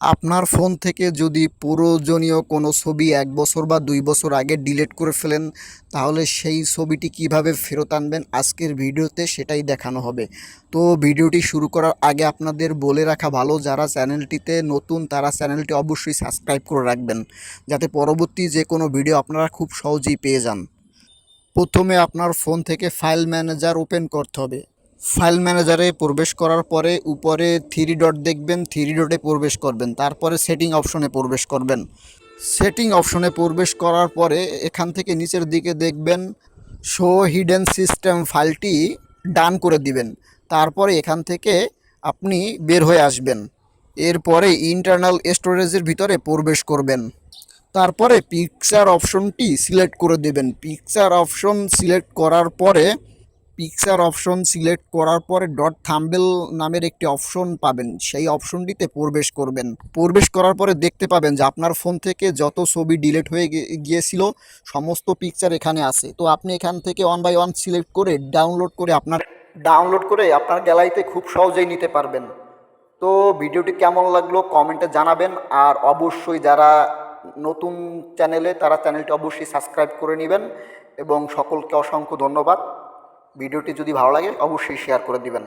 আপনার ফোন থেকে যদি প্রয়োজনীয় কোনো ছবি এক বছর বা দুই বছর আগে ডিলিট করে ফেলেন, তাহলে সেই ছবিটি কীভাবে ফেরত আনবেন আজকের ভিডিওতে সেটাই দেখানো হবে। তো ভিডিওটি শুরু করার আগে আপনাদের বলে রাখা ভালো, যারা চ্যানেলটিতে নতুন তারা চ্যানেলটি অবশ্যই সাবস্ক্রাইব করে রাখবেন, যাতে পরবর্তী যে কোনো ভিডিও আপনারা খুব সহজেই পেয়ে যান। প্রথমে আপনার ফোন থেকে ফাইল ম্যানেজার ওপেন করতে হবে। ফাইল ম্যানেজারে প্রবেশ করার পরে উপরে থ্রি ডট দেখবেন থ্রি ডটে প্রবেশ করবেন। তারপরে সেটিং অপশনে প্রবেশ করবেন। সেটিং অপশনে প্রবেশ করার পরে এখান থেকে নিচের দিকে দেখবেন শো হিডেন সিস্টেম ফাইলটি ডান করে দিবেন। তারপরে এখান থেকে আপনি বের হয়ে আসবেন। এরপরে ইন্টারনাল স্টোরেজের ভিতরে প্রবেশ করবেন। তারপরে পিকচার অপশনটি সিলেক্ট করে দেবেন। পিকচার অপশন সিলেক্ট করার পরে পিকচার অপশন সিলেক্ট করার পরে ডট থাম্বেল নামের একটি অপশন পাবেন। সেই অপশনটিতে প্রবেশ করবেন। প্রবেশ করার পরে দেখতে পাবেন যে আপনার ফোন থেকে যত ছবি ডিলিট হয়ে গিয়েছিল, সমস্ত পিকচার এখানে আছে। তো আপনি এখান থেকে ওয়ান বাই ওয়ান সিলেক্ট করে ডাউনলোড করে আপনার ডাউনলোড করে আপনার গ্যালারিতে খুব সহজেই নিতে পারবেন। তো ভিডিওটি কেমন লাগল কমেন্টে জানাবেন। আর অবশ্যই যারা নতুন চ্যানেলে তারা চ্যানেলটি অবশ্যই সাবস্ক্রাইব করে নেবেন। এবং সকলকে অসংখ্য ধন্যবাদ। ভিডিওটি যদি ভালো লাগে অবশ্যই শেয়ার করে দিবেন।